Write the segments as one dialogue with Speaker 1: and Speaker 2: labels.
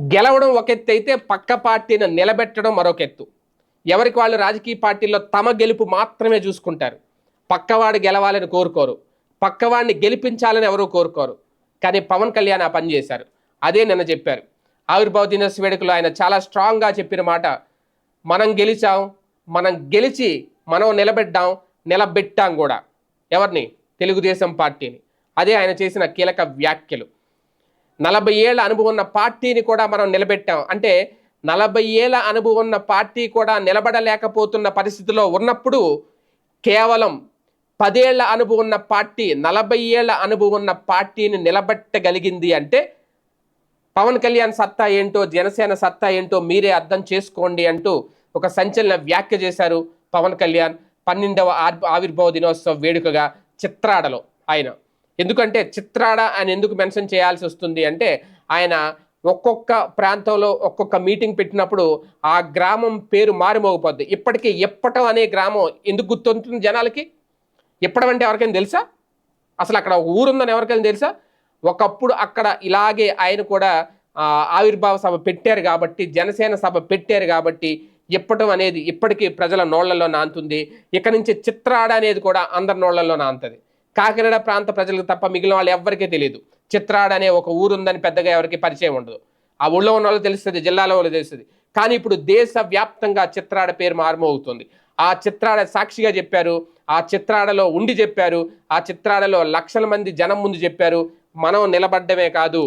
Speaker 1: గెలవడం ఒక ఎత్తు అయితే పక్క పార్టీని నిలబెట్టడం మరొక ఎత్తు. ఎవరికి వాళ్ళు రాజకీయ పార్టీల్లో తమ గెలుపు మాత్రమే చూసుకుంటారు. పక్కవాడు గెలవాలని కోరుకోరు. పక్కవాడిని గెలిపించాలని ఎవరూ కోరుకోరు. కానీ పవన్ కళ్యాణ్ ఆ పని చేశారు. అదే నిన్న చెప్పారు. ఆవిర్భావ దినోత్సవ వేడుకలో ఆయన చాలా స్ట్రాంగ్గా చెప్పిన మాట మనం గెలిచాం మనం గెలిచి మనం నిలబెట్టాం నిలబెట్టాం కూడా. ఎవరిని? తెలుగుదేశం పార్టీని. అదే ఆయన చేసిన కీలక వ్యాఖ్యలు. నలభై ఏళ్ళ అనుభవం ఉన్న పార్టీని కూడా మనం నిలబెట్టాం. అంటే నలభై ఏళ్ళ అనుభవం ఉన్న పార్టీ కూడా నిలబడలేకపోతున్న పరిస్థితిలో ఉన్నప్పుడు కేవలం పదేళ్ళ అనుభవం ఉన్న పార్టీ నలభై ఏళ్ళ అనుభవం ఉన్న పార్టీని నిలబెట్టగలిగింది అంటే పవన్ కళ్యాణ్ సత్తా ఏంటో జనసేన సత్తా ఏంటో మీరే అర్థం చేసుకోండి అంటూ ఒక సంచలన వ్యాఖ్య చేశారు పవన్ కళ్యాణ్ పన్నెండవ ఆవిర్భావ దినోత్సవ వేడుకగా చిత్రాడలో ఆయన. ఎందుకంటే చిత్రాడ అని ఎందుకు మెన్షన్ చేయాల్సి వస్తుంది అంటే ఆయన ఒక్కొక్క ప్రాంతంలో ఒక్కొక్క మీటింగ్ పెట్టినప్పుడు ఆ గ్రామం పేరు మారుమోగిపోద్ది. ఇప్పటికీ ఎప్పటం అనే గ్రామం ఎందుకు గుర్తుంటుంది జనాలకి? ఎప్పడం అంటే ఎవరికైనా తెలుసా? అసలు అక్కడ ఒక ఊరుందని ఎవరికైనా తెలుసా? ఒకప్పుడు అక్కడ ఇలాగే ఆయన కూడా ఆవిర్భావ సభ పెట్టారు కాబట్టి జనసేన సభ పెట్టారు కాబట్టి ఇప్పటం అనేది ఇప్పటికీ ప్రజల నోళ్ళలో నాంతుంది. ఇక నుంచి చిత్రాడ అనేది కూడా అందరి నోళ్ళలో నాంతది. కాకినాడ ప్రాంత ప్రజలకు తప్ప మిగిలిన వాళ్ళు ఎవ్వరికీ తెలియదు చిత్రాడ అనే ఒక ఊరు ఉందని పెద్దగా ఎవరికి పరిచయం ఉండదు. ఆ ఊళ్ళో ఉన్న వాళ్ళు తెలుస్తుంది జిల్లాలో వాళ్ళు తెలుస్తుంది. కానీ ఇప్పుడు దేశవ్యాప్తంగా చిత్రాడ పేరు మారుమోగుతుంది. ఆ చిత్రాడ సాక్షిగా చెప్పారు ఆ చిత్రాడలో ఉండి చెప్పారు ఆ చిత్రాడలో లక్షల మంది జనం ముందు చెప్పారు మనం నిలబడ్డమే కాదు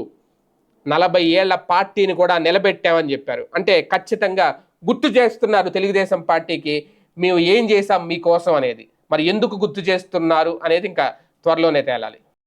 Speaker 1: నలభై ఏళ్ళ పార్టీని కూడా నిలబెట్టామని చెప్పారు. అంటే ఖచ్చితంగా గుర్తు చేస్తున్నారు తెలుగుదేశం పార్టీకి మేము ఏం చేసాం మీకోసం అనేది. మరి ఎందుకు గుర్తు చేస్తున్నారు అనేది ఇంకా త్వరలోనే తేలాలి.